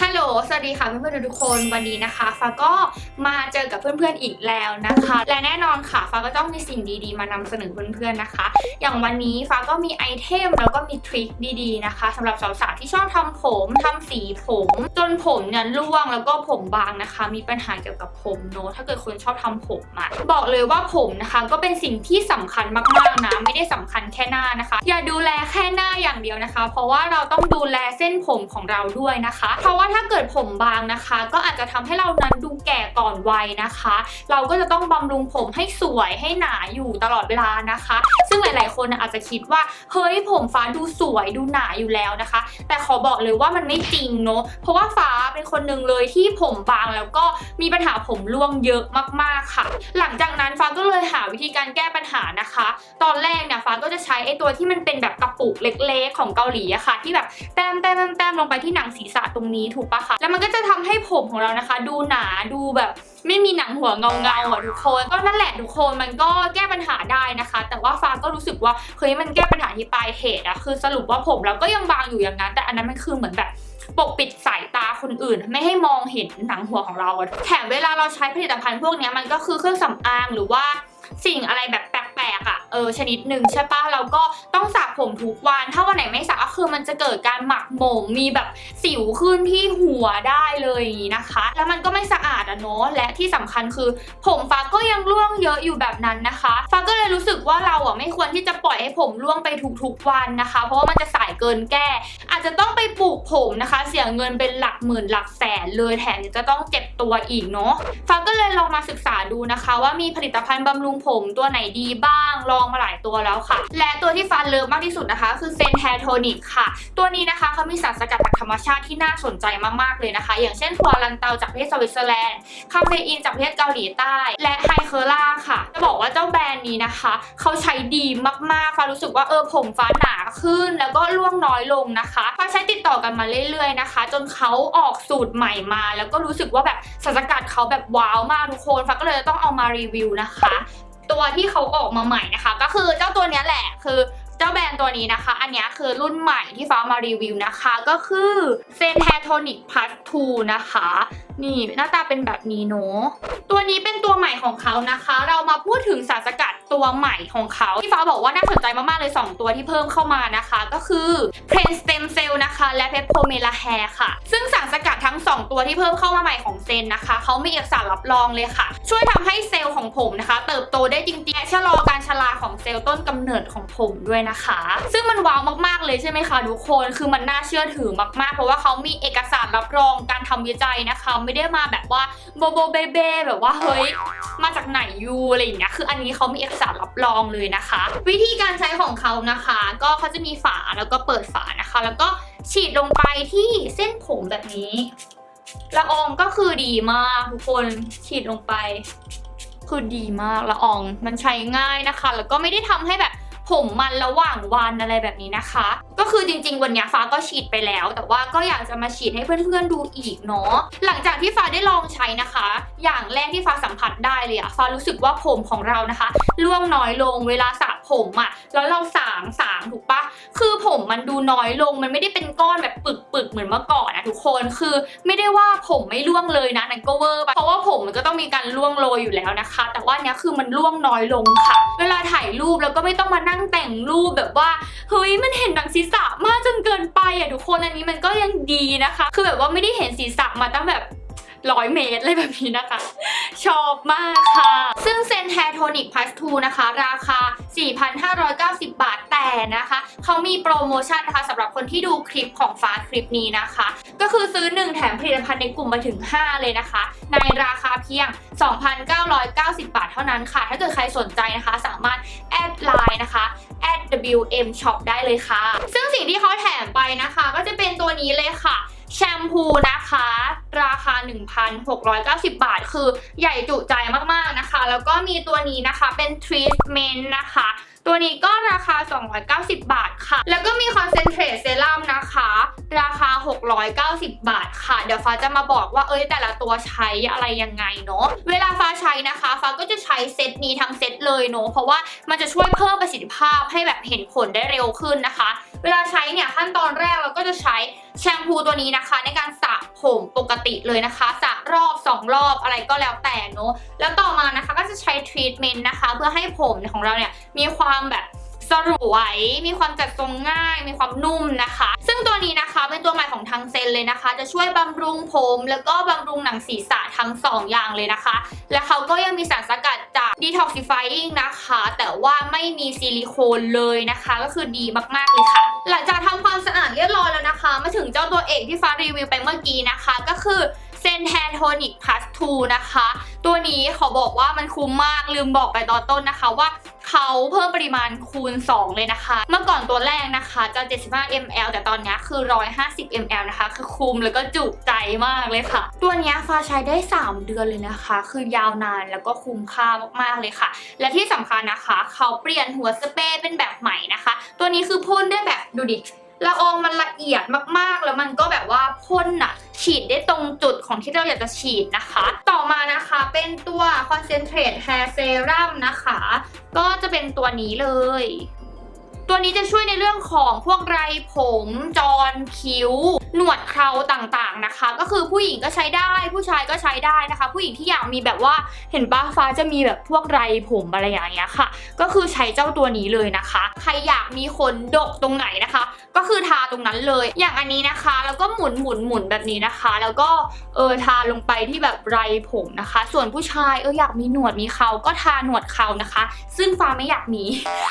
ฮัลโหล สวัสดีค่ะเพื่อนๆทุกคนวันนี้นะคะฟ้าก็มาเจอกับเพื่อนๆอีกแล้วนะคะ และแน่นอนค่ะฟ้าก็ต้องมีสิ่งดีๆ มานำเสนอเพื่อนๆนะคะ อย่างวันนี้ฟ้าก็มีไอเทมแล้วก็มีทริคดีๆนะคะสำหรับสาวๆที่ชอบทำผมทำสีผม จนผมเนี่ยร่วงแล้วก็ผมบางนะคะ มีปัญหาเกี่ยวกับผมเนอะถ้าเกิดคนชอบทำผมอะบอกเลยว่าผมนะคะก็เป็นสิ่งที่สำคัญมากๆนะไม่ได้สำคัญแค่หน้านะคะ อย่าดูแลแค่หน้าอย่างเดียวนะคะ เพราะว่าเราต้องดูแลเส้นผมของเราด้วยนะคะราะว่าถ้าเกิดผมบางนะคะ ก็อาจจะทำให้เรานั้นดูแก่ก่อนวัยนะคะ เราก็จะต้องบำรุงผมให้สวยให้หนาอยู่ตลอดเวลานะคะ ซึ่งหลาย ๆ คนอาจจะคิดว่าเฮ้ยผมฟ้าดูสวยดูหนาอยู่แล้วนะคะ แต่ขอบอกเลยว่ามันไม่จริงเนอะเพราะว่าฟ้าเป็นคนหนึ่งเลยที่ผมบางแล้วก็มีปัญหาผมร่วงเยอะมาก ๆ ค่ะ หลังจากนั้นฟ้าก็เลยหาวิธีการแก้ปัญหานะคะ ตอนแรกเนี่ยฟ้าก็จะใช้ไอ้ตัวที่มันเป็นแบบกระปุกเล็ก ๆ ของเกาหลีอะค่ะ ที่แบบแต้มแต้มแต้มแต้มลงไปที่หนังศีรษะตรงนี้ถูกปะคะ แล้วมันก็จะทำให้ผมของเรานะคะ ดูหนาดูแบบไม่มีหนังหัวเงาเงาๆอะทุกคน ก็นั่นแหละทุกคนมันก็แก้ปัญหาได้นะคะ แต่ว่าฟ้าก็รู้สึกว่าเฮ้ยมันแก้ปัญหาที่ปลายเหตุอะคือสรุปว่าผมเราก็ยังบางอยู่อย่างนั้น แต่อันนั้นมันคือเหมือนแบบปกปิดสายตาคนอื่น ไม่ให้มองเห็นหนังหัวของเราแถมเวลาเราใช้ผลิตภัณฑ์พวกนี้มันก็คือเครื่องสำอางหรือว่าสิ่งอะไรแบบ ปลกๆอะเออชนิดหนึ่งใช่ปะเราก็ต้องสระผมทุกวัน ถ้าวันไหนไม่สระก็คือมันจะเกิดการหมักหมมมีแบบสิวขึ้นที่หัวได้เลยอย่างนี้นะคะ แล้วมันก็ไม่สะอาดอะเนาะและที่สำคัญคือ ผมฟ้าก็ยังร่วงเยอะอยู่แบบนั้นนะคะฟ้าก็เลยรู้สึกว่าเราอะไม่ควรที่จะปล่อยให้ผมร่วงไปทุกๆวันนะคะ เพราะว่ามันจะสายเกินแก้ อาจจะต้องไปปลูกผมนะคะ เสียเงินเป็นหลักหมื่นหลักแสนเลยแถมยังจะต้องเจ็บตัวอีกเนาะฟ้าก็เลยลองมาศึกษาดูนะคะ ว่ามีผลิตภัณฑ์บำรุงผมตัวไหนดีบ้างลองมาหลายตัวแล้วค่ะ และตัวที่ฟ้าเลิฟมากที่สุดนะคะ คือเซนแฮโทนิกค่ะ ตัวนี้นะคะเขามีสารสกัดจากธรรมชาติที่น่าสนใจมากๆเลยนะคะ อย่างเช่นทัวรันเตาจากประเทศสวิตเซอร์แลนด์คาเฟอีนจากประเทศเกาหลีใต้ และไฮเคอร่าค่ะ จะบอกว่าเจ้าแบรนด์นี้นะคะเขาใช้ดีมากๆฟ้ารู้สึกว่าเออผมฟ้าหนาขึ้น แล้วก็ร่วงน้อยลงนะคะฟ้าใช้ติดต่อกันมาเรื่อยๆนะคะ จนเขาออกสูตรใหม่มา แล้วก็รู้สึกว่าแบบสารสกัดเขาแบบว้าวมากทุกคนฟ้าก็เลยต้องเอามารีวิวนะคะ ตัวที่เขาออกมาใหม่นะคะ ก็คือเจ้าตัวนี้แหละคือเจ้าแบรนด์ตัวนี้นะคะ อันนี้คือรุ่นใหม่ที่ฟ้ามารีวิวนะคะ ก็คือเซนแฮโทนิกพัสทูนะคะ นี่หน้าตาเป็นแบบนี้เนาะตัวนี้เป็นตัวใหม่ของเขานะคะ เรามาพูดถึงสารสกัดตัวใหม่ของเขาที่ฟ้าบอกว่าน่าสนใจมากๆเลย 2 ตัวที่เพิ่มเข้ามานะคะ ก็คือ p r e n Stem Cell นะคะ และ p e p o m e l a Hair ค่ะ ซึ่งส ทั้ง 2 ตัวที่เพิ่มเข้ามาใหม่ของเซนนะคะเขามีเอกสารรับรองเลยค่ะ ช่วยทำให้เซลล์ของผมนะคะ เติบโตได้จริงๆและชะลอการชราของเซลล์ต้นกำเนิดของผมด้วยนะคะ ซึ่งมันว้าวมากๆเลยใช่ไหมคะทุกคนคือมันน่าเชื่อถือมากๆ เพราะว่าเขามีเอกสารรับรองการทำวิจัยนะคะ ไม่ได้มาแบบว่าโบโบเบเบแบบว่าเฮ้ยมาจากไหนยูอะไรอย่างเงี้ยคืออันนี้เขามีเอกสารรับรองเลยนะคะ วิธีการใช้ของเขานะคะ ก็เขาจะมีฝาแล้วก็เปิดฝานะคะ แล้วก็ ฉีดลงไปที่เส้นผมแบบนี้ละอองก็คือดีมากทุกคนฉีดลงไป คือดีมากละอองมันใช้ง่ายนะคะ แล้วก็ไม่ได้ทำให้แบบผมมันระหว่างวันอะไรแบบนี้นะคะ คือจริง ๆ วันนี้ฟ้าก็ฉีดไปแล้ว แต่ว่าก็อยากจะมาฉีดให้เพื่อนๆดูอีกเนาะหลังจากที่ฟ้าได้ลองใช้นะคะ อย่างแรกที่ฟ้าสัมผัสได้เลยอะฟ้ารู้สึกว่าผมของเรานะคะร่วงน้อยลงเวลาสระผมอะแล้วเราสางสางถูกปะคือผมมันดูน้อยลงมันไม่ได้เป็นก้อนแบบปึกๆเหมือนเมื่อก่อนนะทุกคนคือไม่ได้ว่าผมไม่ร่วงเลยนะนั่นก็เวอร์ไปเพราะว่าผมมันก็ต้องมีการร่วงโรยอยู่แล้วนะคะ แต่ว่าเนี้ยคือมันร่วงน้อยลงค่ะ เวลาถ่ายรูปแล้วก็ไม่ต้องมานั่งแต่งรูปแบบว่าเฮ้ยมันเห็นหนังศีรษะมากจนเกินไปอะทุกคนอันนี้มันก็ยังดีนะคะ คือแบบว่าไม่ได้เห็นศีรษะมาตั้งแบบร้อยเมตรอะไรแบบนี้นะคะ ชอบมากค่ะ ซึ่งเซนแฮร์โทนิกพัสทูนะคะ ราคา 4,590 บาทแต่นะคะ เขามีโปรโมชั่นนะคะสำหรับคนที่ดูคลิปของฟ้าคลิปนี้นะคะ ก็คือซื้อ 1 แถมผลิตภัณฑ์ในกลุ่มไปถึง 5 เลยนะคะ ในราคาเพียง 2,990 บาทเท่านั้นค่ะ ถ้าเกิดใครสนใจนะคะ สามารถแอดไลน์นะคะ WM Shop ได้เลยค่ะ ซึ่งสิ่งที่เขาแถมไปนะคะ ก็จะเป็นตัวนี้เลยค่ะแชมพูนะคะ ราคา 1,690 บาท คือใหญ่จุใจมากๆนะคะ แล้วก็มีตัวนี้นะคะเป็นทรีทเมนต์นะคะ ตัวนี้ก็ราคา 290 บาทค่ะ แล้วก็มีคอนเซนเทรตเซรั่มนะคะ ราคา 690 บาทค่ะ เดี๋ยวฟ้าจะมาบอกว่าเอ้ยแต่ละตัวใช้อะไรยังไงเนาะ เวลาฟ้าใช้นะคะฟ้าก็จะใช้เซตนี้ทั้งเซตเลยเนาะ เพราะว่ามันจะช่วยเพิ่มประสิทธิภาพให้แบบเห็นผลได้เร็วขึ้นนะคะ เวลาใช้เนี่ยขั้นตอนแรกเราก็จะใช้แชมพูตัวนี้นะคะ ในการสระผมปกติเลยนะคะสระรอบ 2 รอบอะไรก็แล้วแต่เนาะแล้วต่อมานะคะก็จะใช้ทรีทเมนต์นะคะ เพื่อให้ผมของเราเนี่ยมีความแบบ สลวย มีความจัดทรงง่าย มีความนุ่มนะคะ ซึ่งตัวนี้นะคะเป็นตัวใหม่ของทางเซนเลยนะคะ จะช่วยบำรุงผม แล้วก็บำรุงหนังศีรษะทั้ง 2 อย่างเลยนะคะ และเขาก็ยังมีสารสกัดจาก detoxifying นะคะ แต่ว่าไม่มีซิลิโคนเลยนะคะ ก็คือดีมากๆเลยค่ะ หลังจากทำความสะอาดเรียบร้อยแล้วนะคะ มาถึงเจ้าตัวเอกที่ฟ้ารีวิวไปเมื่อกี้นะคะ ก็คือ เซนแทนโทนิกพลัส2นะคะ ตัวนี้ขอบอกว่ามันคุ้มมากลืมบอกไปตอนต้นนะคะว่าเขาเพิ่มปริมาณคูณ 2 เลยนะคะ เมื่อก่อนตัวแรกนะคะจะ 75 ml แต่ตอนนี้คือ 150 ml นะคะ คือคุ้มแล้วก็จุใจมากเลยค่ะ ตัวนี้ฟ้าใช้ได้ 3 เดือนเลยนะคะ คือยาวนานแล้วก็คุ้มค่ามากๆเลยค่ะ และที่สำคัญนะคะ เขาเปลี่ยนหัวสเปรย์เป็นแบบใหม่นะคะ ตัวนี้คือพ่นได้แบบดูดิ ละอองมันละเอียดมากๆ แล้วมันก็แบบว่าพ่นอะฉีดได้ตรงจุดของที่เราอยากจะฉีดนะคะ ต่อมานะคะเป็นตัว Concentrate Hair Serum นะคะ ก็จะเป็นตัวนี้เลย ตัวนี้จะช่วยในเรื่องของพวกไรผมจอนคิ้ว หนวดเคราต่างๆนะคะ ก็คือผู้หญิงก็ใช้ได้ผู้ชายก็ใช้ได้นะคะ ผู้หญิงที่อยากมีแบบว่าเห็นป้าฟ้าจะมีแบบพวกไรผมอะไรอย่างเงี้ยค่ะ ก็คือใช้เจ้าตัวนี้เลยนะคะ ใครอยากมีขนดกตรงไหนนะคะ ก็คือทาตรงนั้นเลย อย่างอันนี้นะคะ แล้วก็หมุนหมุนหมุนแบบนี้นะคะ แล้วก็เออทาลงไปที่แบบไรผมนะคะ ส่วนผู้ชายเอออยากมีหนวดมีเขาก็ทาหนวดเขานะคะ ซึ่งฟ้าไม่อยากมี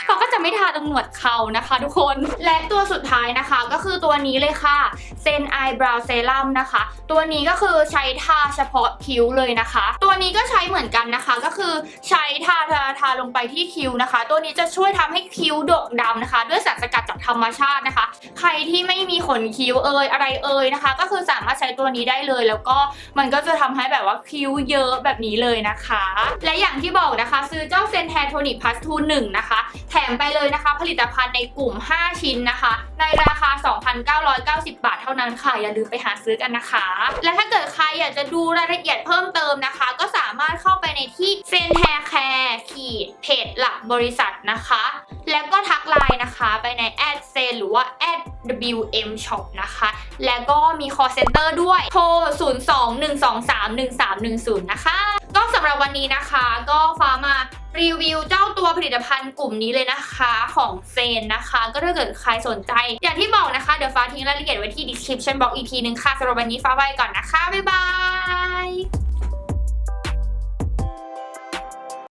ฟ้าก็จะไม่ทาตรงหนวดเขานะคะทุกคน และตัวสุดท้ายนะคะก็คือตัวนี้เลยค่ะเซนไอบราวเซรั่มนะคะ ตัวนี้ก็คือใช้ทาเฉพาะคิ้วเลยนะคะ ตัวนี้ก็ใช้เหมือนกันนะคะ ก็คือใช้ทาทาทาลงไปที่คิ้วนะคะ ตัวนี้จะช่วยทำให้คิ้วดกดำนะคะ ด้วยสารสกัดจากธรรมชาตินะคะ ใครที่ไม่มีขนคิ้วเอยอะไรเอยนะคะ ก็คือสามารถใช้ตัวนี้ได้เลย แล้วก็มันก็จะทำให้แบบว่าคิ้วเยอะแบบนี้เลยนะคะ และอย่างที่บอกนะคะ ซื้อเจ้าเซนแทโทนิกพัสทูหนึ่งนะคะ แถมไปเลยนะคะ ผลิตภัณฑ์ในกลุ่ม 5 ชิ้นนะคะ ในราคา 2,990 บาทเท่านั้นค่ะ อย่าลืมไปหาซื้อกันนะคะ และถ้าเกิดใครอยากจะดูรายละเอียดเพิ่มเติมนะคะ ก็สามารถเข้าไปในที่เซนแฮร์แคร์ขีดเพจหลักบริษัทนะคะ แล้วก็ทักไลน์นะคะไปในแอดเซนหรือว่าแอด WM Shop นะคะ แล้วก็มี call center ด้วย โทร 02-123-1310 นะคะ ก็สำหรับวันนี้นะคะ ก็ฟ้ามารีวิวเจ้าตัวผลิตภัณฑ์กลุ่มนี้เลยนะคะของเซนนะคะ ก็ถ้าเกิดใครสนใจ อย่างที่บอกนะคะ เดี๋ยวฟ้าทิ้งรายละเอียดไว้ที่ description box อีกทีนึงค่ะสำหรับวันนี้ฟ้าไปก่อนนะคะ บ๊ายบาย